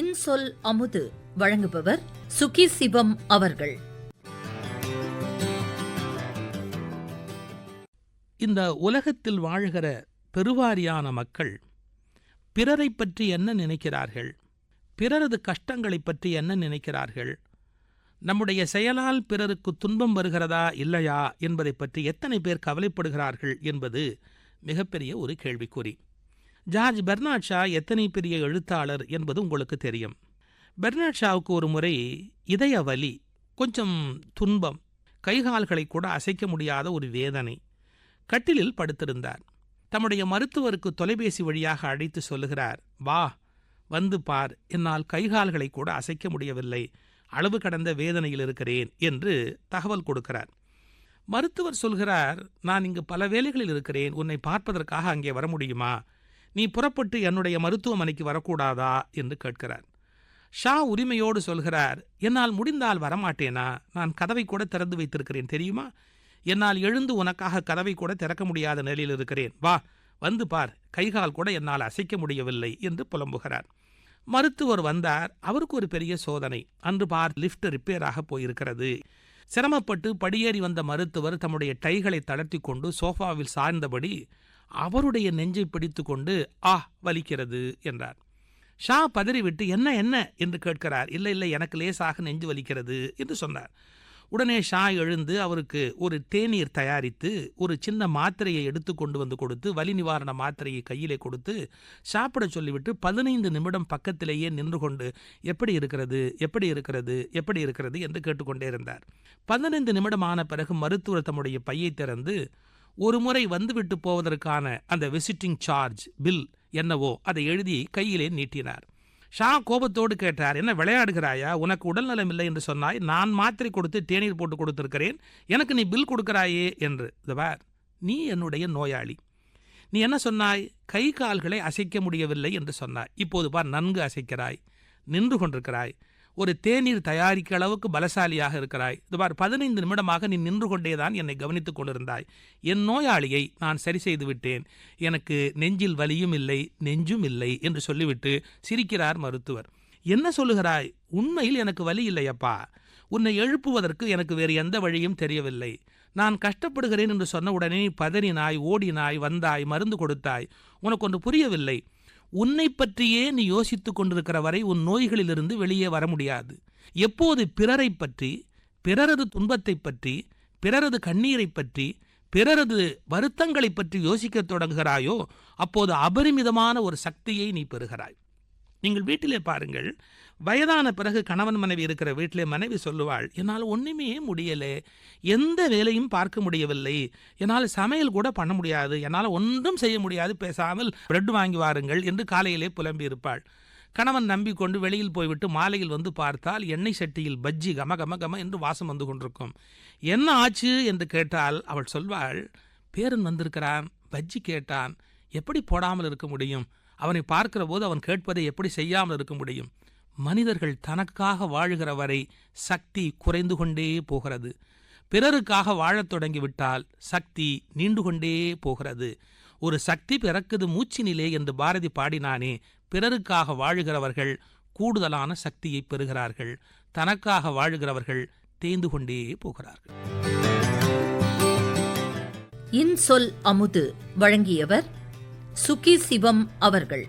இன்சொல் அமுது வழங்குபவர் சுகி சிவம் அவர்கள். இந்த உலகத்தில் வாழ்கிற பெருவாரியான மக்கள் பிறரை பற்றி என்ன நினைக்கிறார்கள்? பிறரது கஷ்டங்களைப் பற்றி என்ன நினைக்கிறார்கள்? நம்முடைய செயலால் பிறருக்கு துன்பம் வருகிறதா இல்லையா என்பதை பற்றி எத்தனை பேர் கவலைப்படுகிறார்கள் என்பது மிகப்பெரிய ஒரு கேள்விக்குறி. ஜார்ஜ் பெர்னாட் ஷா எத்தனை பெரிய எழுத்தாளர் என்பது உங்களுக்கு தெரியும். பெர்னாட் ஷாவுக்கு ஒரு முறை இதய வலி கொஞ்சம் துன்பம் கைகால்களை கூட அசைக்க முடியாத ஒரு வேதனை கட்டிலில் படுத்திருந்தார். தம்முடைய மருத்துவருக்கு தொலைபேசி வழியாக அழைத்து சொல்லுகிறார் வா வந்து பார் என்னால் கைகால்களை கூட அசைக்க முடியவில்லை அளவு கடந்த வேதனையில் இருக்கிறேன் என்று தகவல் கொடுக்கிறார். மருத்துவர் சொல்கிறார் நான் இங்கு பல வேலைகளில் இருக்கிறேன் உன்னை பார்ப்பதற்காக அங்கே வர முடியுமா? நீ புறப்பட்டு என்னுடைய மருத்துவமனைக்கு வரக்கூடாதா? என்று கேட்கிறார். ஷா உரிமையோடு சொல்கிறார் என்னால் முடிந்தால் வரமாட்டேனா? நான் கதவை கூட திறந்து வைத்திருக்கிறேன் தெரியுமா? என்னால் எழுந்து உனக்காக கதவை கூட திறக்க முடியாத நிலையில் இருக்கிறேன். வா வந்து பார். கைகால் கூட என்னால் அசைக்க முடியவில்லை என்று புலம்புகிறார். மருத்துவர் வந்தார். அவருக்கு ஒரு பெரிய சோதனை. அன்று பார் லிஃப்ட் ரிப்பேராக போயிருக்கிறது. சிரமப்பட்டு படியேறி வந்த மருத்துவர் தம்முடைய டைகளை தளர்த்தி கொண்டு சோஃபாவில் சாய்ந்தபடி அவருடைய நெஞ்சை பிடித்து கொண்டு ஆ வலிக்கிறது என்றார். ஷா பதறிவிட்டு என்ன என்ன? என்று கேட்கிறார். இல்லை இல்லை எனக்கு லேசாக நெஞ்சு வலிக்கிறது என்று சொன்னார். உடனே ஷா எழுந்து அவருக்கு ஒரு தேநீர் தயாரித்து ஒரு சின்ன மாத்திரையை எடுத்து கொண்டு வந்து கொடுத்து வலி நிவாரண மாத்திரையை கையிலே கொடுத்து சாப்பிட சொல்லிவிட்டு பதினைந்து நிமிடம் பக்கத்திலேயே நின்று கொண்டு எப்படி இருக்கிறது எப்படி இருக்கிறது எப்படி இருக்கிறது? என்று கேட்டுக்கொண்டே இருந்தார். பதினைந்து நிமிடம் ஆன பிறகு மருத்துவர் தம்முடைய பையை திறந்து ஒரு முறை வந்துவிட்டு போவதற்கான அந்த விசிட்டிங் சார்ஜ் பில் என்னவோ அதை எழுதி கையிலே நீட்டினார். ஷா கோபத்தோடு கேட்டார் என்ன விளையாடுகிறாயா? உனக்கு உடல்நலம் இல்லை என்று சொன்னாய். நான் மாத்திரை கொடுத்து தேநீர் போட்டு கொடுத்திருக்கிறேன். எனக்கு நீ பில் கொடுக்கிறாயே என்று. இதுவார் நீ என்னுடைய நோயாளி. நீ என்ன சொன்னாய்? கை கால்களை அசைக்க முடியவில்லை என்று சொன்னாய் இப்போது பார் நன்கு அசைக்கிறாய். நின்று கொண்டிருக்கிறாய். ஒரு தேநீர் தயாரிக்க அளவுக்கு பலசாலியாக இருக்கிறாய். இதுபார் பதினைந்து நிமிடமாக நீ நின்று கொண்டேதான் என்னை கவனித்துக் கொண்டிருந்தாய். என் நோயாளியை நான் சரி செய்து விட்டேன். எனக்கு நெஞ்சில் வலியும் இல்லை நெஞ்சும் இல்லை என்று சொல்லிவிட்டு சிரிக்கிறார் மருத்துவர். என்ன சொல்லுகிறாய்? உண்மையில் எனக்கு வலி இல்லையப்பா. உன்னை எழுப்புவதற்கு எனக்கு வேறு எந்த வழியும் தெரியவில்லை. நான் கஷ்டப்படுகிறேன் என்று சொன்ன உடனே பதறினாய் ஓடினாய் வந்தாய் மருந்து கொடுத்தாய். உனக்கு ஒன்று புரியவில்லை. உன்னை பற்றியே நீ யோசித்துக் கொண்டிருக்கிற வரை உன் நோய்களிலிருந்து வெளியே வர முடியாது. எப்போது பிறரை பற்றி பிறரது துன்பத்தை பற்றி பிறரது கண்ணீரை பற்றி பிறரது வருத்தங்களை பற்றி யோசிக்கத் தொடங்குகிறாயோ அப்போது அபரிமிதமான ஒரு சக்தியை நீ பெறுகிறாய். நீங்கள் வீட்டிலே பாருங்கள் வயதான பிறகு கணவன் மனைவி இருக்கிற வீட்டிலே மனைவி சொல்லுவாள் என்னால் ஒன்றுமே முடியலை எந்த வேலையும் பார்க்க முடியவில்லை என்னால் சமையல் கூட பண்ண முடியாது என்னால் ஒன்றும் செய்ய முடியாது பேசாமல் பிரெட் வாங்கி வாருங்கள் என்று காலையிலே புலம்பி இருப்பாள். கணவன் நம்பிக்கொண்டு வெளியில் போய்விட்டு மாலையில் வந்து பார்த்தால் எண்ணெய் சட்டியில் பஜ்ஜி கம கம கம என்று வாசம் வந்து கொண்டிருக்கும். என்ன ஆச்சு? என்று கேட்டால் அவள் சொல்வாள் பேரன் வந்திருக்கிறான் பஜ்ஜி கேட்டான் எப்படி போடாமல் இருக்க முடியும்? அவனை பார்க்கிற போது அவன் கேட்பதை எப்படி செய்யாமல் இருக்க முடியும்? மனிதர்கள் தனக்காக வாழுகிற வரை சக்தி குறைந்து கொண்டே போகிறது. பிறருக்காக வாழத் தொடங்கிவிட்டால் சக்தி நீண்டு கொண்டே போகிறது. ஒரு சக்தி பிறக்குது மூச்சினிலே என்று பாரதி பாடினானே பிறருக்காக வாழுகிறவர்கள் கூடுதலான சக்தியை பெறுகிறார்கள். தனக்காக வாழுகிறவர்கள் தேய்ந்து கொண்டே போகிறார்கள். இன்சொல் அமுது வழங்கியவர் சுகி சிவம் அவர்கள்.